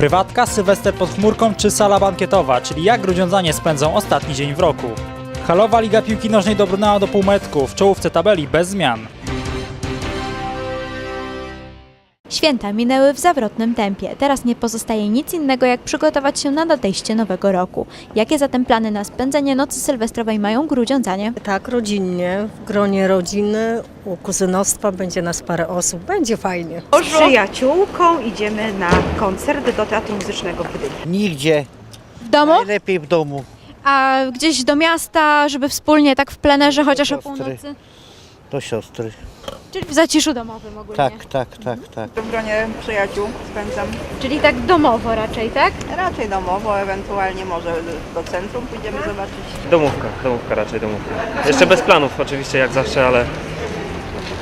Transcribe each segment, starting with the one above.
Prywatka, Sylwester pod chmurką czy sala bankietowa, czyli jak grudziądzanie spędzą ostatni dzień w roku. Halowa Liga Piłki Nożnej dobrnęła do półmetku, w czołówce tabeli bez zmian. Święta minęły w zawrotnym tempie. Teraz nie pozostaje nic innego, jak przygotować się na nadejście nowego roku. Jakie zatem plany na spędzenie nocy sylwestrowej mają grudziądzanie? Tak, rodzinnie, w gronie rodziny, u kuzynostwa będzie nas parę osób, będzie fajnie. Z przyjaciółką idziemy na koncert do Teatru Muzycznego w Gdyni. Nigdzie. W domu? Najlepiej w domu. A gdzieś do miasta, żeby wspólnie tak w plenerze, chociaż o siostry. północy? Do siostry. Czyli w zaciszu domowym ogólnie. Tak, tak, tak, tak. W gronie przyjaciół spędzam Czyli tak domowo raczej, tak? raczej domowo, ewentualnie może do centrum pójdziemy zobaczyć. Domówka, domówka raczej domówka. Jeszcze bez planów oczywiście jak zawsze, ale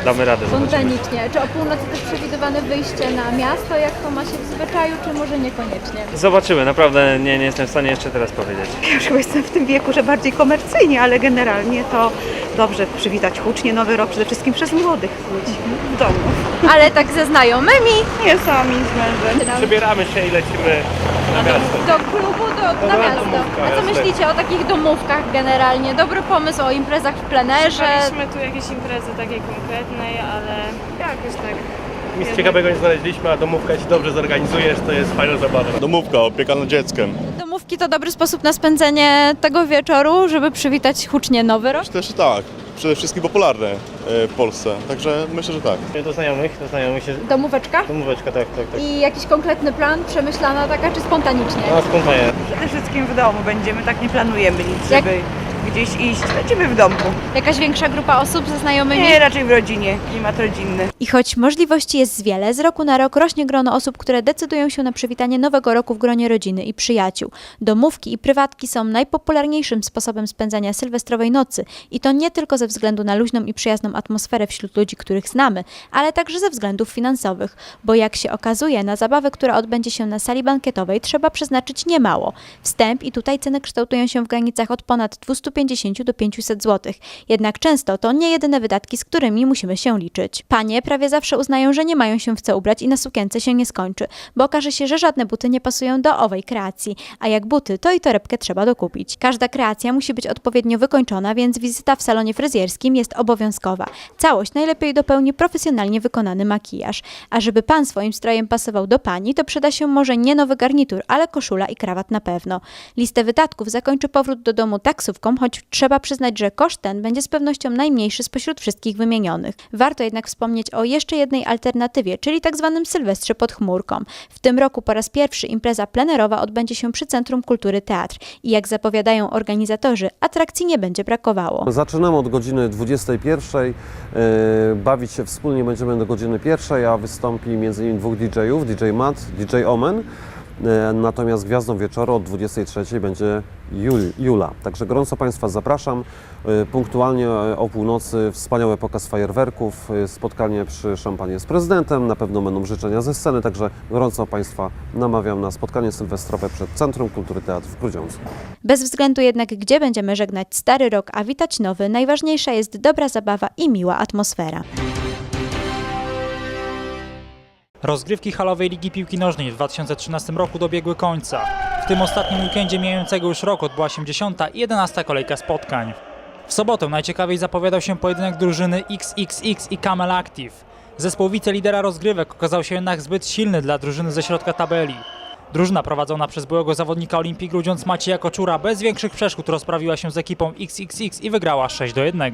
damy radę. Zobaczymy. Spontanicznie. Czy o północy też przewidywane wyjście na miasto, jak to ma się w zwyczaju, czy może niekoniecznie? Zobaczymy, naprawdę nie, nie jestem w stanie jeszcze teraz powiedzieć. Ja już chyba jestem w tym wieku, że bardziej komercyjnie, ale generalnie to dobrze przywitać hucznie nowy rok, przede wszystkim przez młodych ludzi w domu. Ale tak ze znajomymi, Nie sami z mężem. Przebieramy się i lecimy na miasto. do klubu, do, na miasto. domówka, A co jasne. myślicie o takich domówkach generalnie? Dobry pomysł o imprezach w plenerze. Szukaliśmy tu jakiejś imprezy takiej konkretnej, ale jakoś tak. Nic ciekawego nie znaleźliśmy, a domówka jeśli dobrze zorganizujesz, to jest fajna zabawa. Domówka, opieka nad dzieckiem. Domówki to dobry sposób na spędzenie tego wieczoru, żeby przywitać hucznie nowy rok. Też tak, przede wszystkim popularne e, w Polsce, także myślę, że tak. Do znajomych, do znajomych się... Domóweczka? Domóweczka, tak, tak, tak. I jakiś konkretny plan, przemyślana taka, czy spontanicznie? No spontanie. Przede wszystkim w domu będziemy, tak nie planujemy nic, Jak- żeby gdzieś iść. Lecimy w domku. Jakaś większa grupa osób ze znajomymi? Nie, raczej w rodzinie, klimat rodzinny. I choć możliwości jest wiele, z roku na rok rośnie grono osób, które decydują się na przywitanie nowego roku w gronie rodziny i przyjaciół. Domówki i prywatki są najpopularniejszym sposobem spędzania sylwestrowej nocy i to nie tylko ze względu na luźną i przyjazną atmosferę wśród ludzi, których znamy, ale także ze względów finansowych, bo jak się okazuje, na zabawę, która odbędzie się na sali bankietowej trzeba przeznaczyć niemało. Wstęp i tutaj ceny kształtują się w granicach od ponad 250 do 500 zł. Jednak często to nie jedyne wydatki, z którymi musimy się liczyć. Panie prawie zawsze uznają, że nie mają się w co ubrać i na sukience się nie skończy, bo okaże się, że żadne buty nie pasują do owej kreacji, a jak buty, to i torebkę trzeba dokupić. Każda kreacja musi być odpowiednio wykończona, więc wizyta w salonie fryzjerskim jest obowiązkowa. Całość najlepiej dopełni profesjonalnie wykonany makijaż. A żeby pan swoim strojem pasował do pani, to przyda się może nie nowy garnitur, ale koszula i krawat na pewno. Listę wydatków zakończy powrót do domu taksówką, choć trzeba przyznać, że koszt ten będzie z pewnością najmniejszy spośród wszystkich wymienionych. Warto jednak wspomnieć o jeszcze jednej alternatywie, czyli tak zwanym Sylwestrze pod chmurką. W tym roku po raz pierwszy impreza plenerowa odbędzie się przy Centrum Kultury Teatr i jak zapowiadają organizatorzy, atrakcji nie będzie brakowało. Zaczynamy od godziny 21. e, Bawić się wspólnie będziemy do godziny pierwszej, a wystąpi m.in. dwóch DJ-ów, DJ Matt, DJ Omen. E, Natomiast gwiazdą wieczoru od 23 będzie Jul, Jula. Także gorąco Państwa zapraszam. E, Punktualnie e, o północy wspaniały pokaz fajerwerków, spotkanie przy szampanie z prezydentem, na pewno będą życzenia ze sceny, także gorąco Państwa namawiam na spotkanie sylwestrowe przed Centrum Kultury Teatr w Grudziądzu. Bez względu jednak, gdzie będziemy żegnać stary rok, a witać nowy, najważniejsza jest dobra zabawa i miła atmosfera. Rozgrywki halowej Ligi Piłki Nożnej w 2013 roku dobiegły końca. W tym ostatnim weekendzie mijającego już rok odbyła się 10. i 11. kolejka spotkań. W sobotę najciekawiej zapowiadał się pojedynek drużyny XXX i Camel Active. Zespół wicelidera rozgrywek okazał się jednak zbyt silny dla drużyny ze środka tabeli. Drużyna prowadzona przez byłego zawodnika Olimpii Grudziądz Macieja Koczura bez większych przeszkód rozprawiła się z ekipą XXX i wygrała 6 do 1.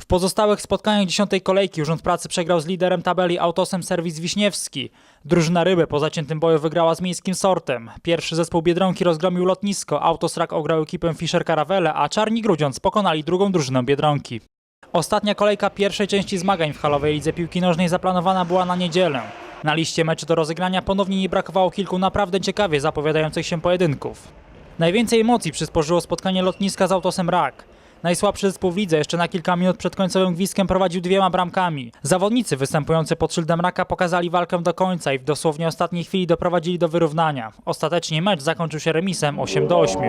W pozostałych spotkaniach dziesiątej kolejki Urząd Pracy przegrał z liderem tabeli Autosem Serwis Wiśniewski. Drużyna Ryby po zaciętym boju wygrała z miejskim sortem. Pierwszy zespół Biedronki rozgromił lotnisko, Autosrak ograł ekipę Fischer Caravelle, a Czarni Grudziądz pokonali drugą drużynę Biedronki. Ostatnia kolejka pierwszej części zmagań w halowej lidze piłki nożnej zaplanowana była na niedzielę. Na liście meczy do rozegrania ponownie nie brakowało kilku naprawdę ciekawie zapowiadających się pojedynków. Najwięcej emocji przysporzyło spotkanie lotniska z Autosem Rak. Najsłabszy zespół w jeszcze na kilka minut przed końcowym gwizdkiem prowadził dwiema bramkami. Zawodnicy występujący pod szyldem Raka pokazali walkę do końca i w dosłownie ostatniej chwili doprowadzili do wyrównania. Ostatecznie mecz zakończył się remisem 8 do 8.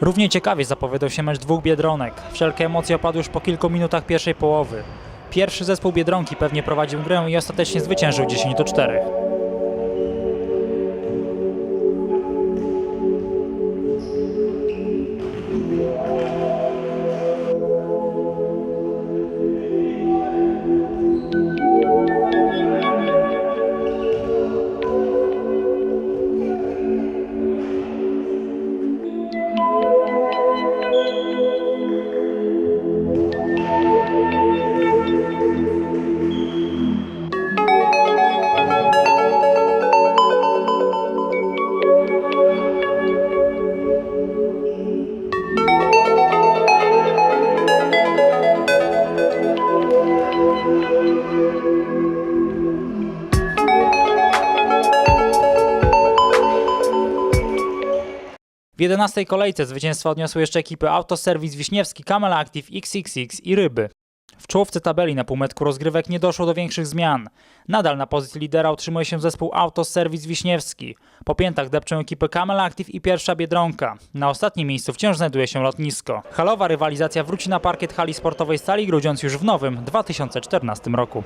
Równie ciekawie zapowiadał się mecz dwóch Biedronek. Wszelkie emocje opadły już po kilku minutach pierwszej połowy. Pierwszy zespół Biedronki pewnie prowadził grę i ostatecznie zwyciężył 10 do 4. W 11 kolejce zwycięstwo odniosły jeszcze ekipy Autoserwis Wiśniewski, Camel Active, XXX i Ryby. W czołówce tabeli na półmetku rozgrywek nie doszło do większych zmian. Nadal na pozycji lidera utrzymuje się zespół Autoserwis Wiśniewski. Po piętach depczą ekipy Camel Active i pierwsza Biedronka. Na ostatnim miejscu wciąż znajduje się lotnisko. Halowa rywalizacja wróci na parkiet hali sportowej Stali Grudziądz już w nowym 2014 roku.